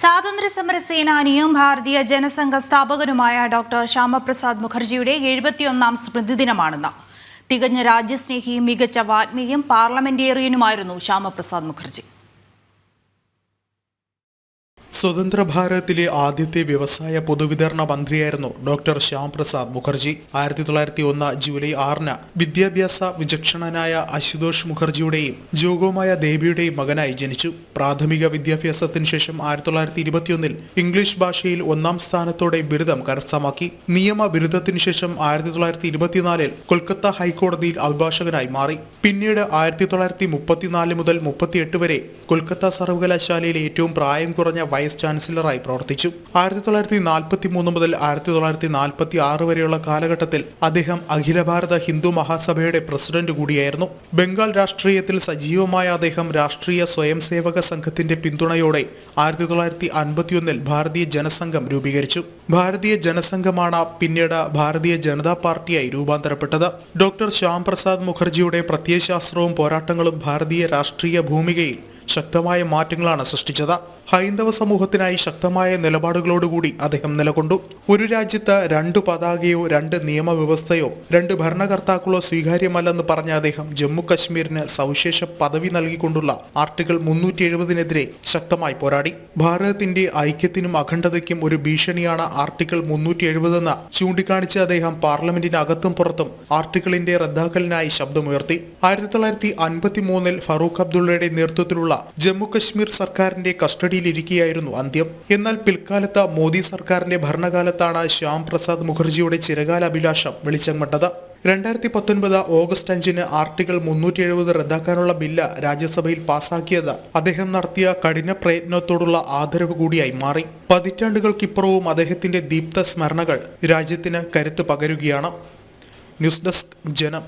സ്വാതന്ത്ര്യസമര സേനാനിയും ഭാരതീയ ജനസംഘ സ്ഥാപകനുമായ ഡോക്ടർ ശ്യാമപ്രസാദ് മുഖർജിയുടെ എഴുപത്തിയൊന്നാം സ്മൃതിദിനമാണെന്ന്. തികഞ്ഞ രാജ്യസ്നേഹിയും മികച്ച വാത്മീയും പാർലമെന്റേറിയനുമായിരുന്നു ശ്യാമപ്രസാദ് മുഖർജി. സ്വതന്ത്ര ഭാരതത്തിലെ ആദ്യത്തെ വ്യവസായ പൊതുവിതരണ മന്ത്രിയായിരുന്നു ഡോക്ടർ ശ്യാം പ്രസാദ് മുഖർജി. ആയിരത്തി തൊള്ളായിരത്തി ഒന്ന് ജൂലൈ ആറിന് വിദ്യാഭ്യാസ വിചക്ഷണനായ അശുതോഷ് മുഖർജിയുടെയും ജോഗോമായ ദേവിയുടെയും മകനായി ജനിച്ചു. പ്രാഥമിക വിദ്യാഭ്യാസത്തിന് ശേഷം ആയിരത്തി തൊള്ളായിരത്തി ഇരുപത്തിയൊന്നിൽ ഇംഗ്ലീഷ് ഭാഷയിൽ ഒന്നാം സ്ഥാനത്തോടെ ബിരുദം കരസ്ഥമാക്കി. നിയമ ബിരുദത്തിന് ശേഷം ആയിരത്തി തൊള്ളായിരത്തി ഇരുപത്തിനാലിൽ കൊൽക്കത്ത ഹൈക്കോടതിയിൽ അഭിഭാഷകനായി മാറി. പിന്നീട് ആയിരത്തി തൊള്ളായിരത്തി മുപ്പത്തിനാല് മുതൽ മുപ്പത്തിയെട്ട് വരെ കൊൽക്കത്ത സർവകലാശാലയിലെ ഏറ്റവും പ്രായം കുറഞ്ഞ വൈസ് ചാൻസലറായി പ്രവർത്തിച്ചു. ആയിരത്തി തൊള്ളായിരത്തി നാൽപ്പത്തി മൂന്ന് മുതൽ ആയിരത്തി തൊള്ളായിരത്തി നാൽപ്പത്തി ആറ് വരെയുള്ള കാലഘട്ടത്തിൽ അദ്ദേഹം അഖില ഭാരത ഹിന്ദു മഹാസഭയുടെ പ്രസിഡന്റ് കൂടിയായിരുന്നു. ബംഗാൾ രാഷ്ട്രീയത്തിൽ സജീവമായ അദ്ദേഹം രാഷ്ട്രീയ സ്വയം സേവക സംഘത്തിന്റെ പിന്തുണയോടെ ആയിരത്തി തൊള്ളായിരത്തി അൻപത്തിയൊന്നിൽ ഭാരതീയ ജനസംഘം രൂപീകരിച്ചു. ഭാരതീയ ജനസംഘമാണ് പിന്നീട് ഭാരതീയ ജനതാ പാർട്ടിയായി രൂപാന്തരപ്പെട്ടത്. ഡോക്ടർ ശ്യാം പ്രസാദ് മുഖർജിയുടെ പ്രത്യയശാസ്ത്രവും പോരാട്ടങ്ങളും ഭാരതീയ രാഷ്ട്രീയ ഭൂമികയിൽ ശക്തമായ മാറ്റങ്ങളാണ് സൃഷ്ടിച്ചത്. ഹൈന്ദവ സമൂഹത്തിനായി ശക്തമായ നിലപാടുകളോടുകൂടി അദ്ദേഹം നിലകൊണ്ടു. ഒരു രാജ്യത്ത് രണ്ട് പതാകയോ രണ്ട് നിയമവ്യവസ്ഥയോ രണ്ട് ഭരണകർത്താക്കളോ സ്വീകാര്യമല്ലെന്ന് പറഞ്ഞ അദ്ദേഹം ജമ്മു കശ്മീരിന് സവിശേഷ പദവി നൽകിക്കൊണ്ടുള്ള ആർട്ടിക്കിൾ മുന്നൂറ്റി എഴുപതിനെതിരെ ശക്തമായി പോരാടി. ഭാരതത്തിന്റെ ഐക്യത്തിനും അഖണ്ഡതയ്ക്കും ഒരു ഭീഷണിയാണ് ആർട്ടിക്കിൾ മുന്നൂറ്റി എഴുപതെന്ന് ചൂണ്ടിക്കാണിച്ച അദ്ദേഹം പാർലമെന്റിനകത്തും പുറത്തും ആർട്ടിക്കിളിന്റെ റദ്ദാക്കലിനായി ശബ്ദമുയർത്തി. ആയിരത്തി തൊള്ളായിരത്തി അൻപത്തി മൂന്നിൽ ഫറൂഖ് അബ്ദുള്ളയുടെ നേതൃത്വത്തിലുള്ള ജമ്മു കശ്മീർ സർക്കാരിന്റെ കസ്റ്റഡിയിലിരിക്കുകയായിരുന്നു അന്ത്യം. എന്നാൽ പിൽക്കാലത്ത് മോദി സർക്കാരിന്റെ ഭരണകാലത്താണ് ശ്യാം പ്രസാദ് മുഖർജിയുടെ ചിരകാല അഭിലാഷം വെളിച്ചം കണ്ടത് രണ്ടായിരത്തി പത്തൊൻപത് ഓഗസ്റ്റ് അഞ്ചിന് ആർട്ടിക്കിൾ മുന്നൂറ്റി എഴുപത് റദ്ദാക്കാനുള്ള ബില്ല് രാജ്യസഭയിൽ പാസാക്കിയത് അദ്ദേഹം നടത്തിയ കഠിന പ്രയത്നത്തോടുള്ള ആദരവ് കൂടിയായി മാറി. പതിറ്റാണ്ടുകൾക്കിപ്പുറവും അദ്ദേഹത്തിന്റെ ദീപ്ത സ്മരണകൾ രാജ്യത്തിന് കരുത്ത് പകരുകയാണ്. ന്യൂസ് ഡെസ്ക് ജനം.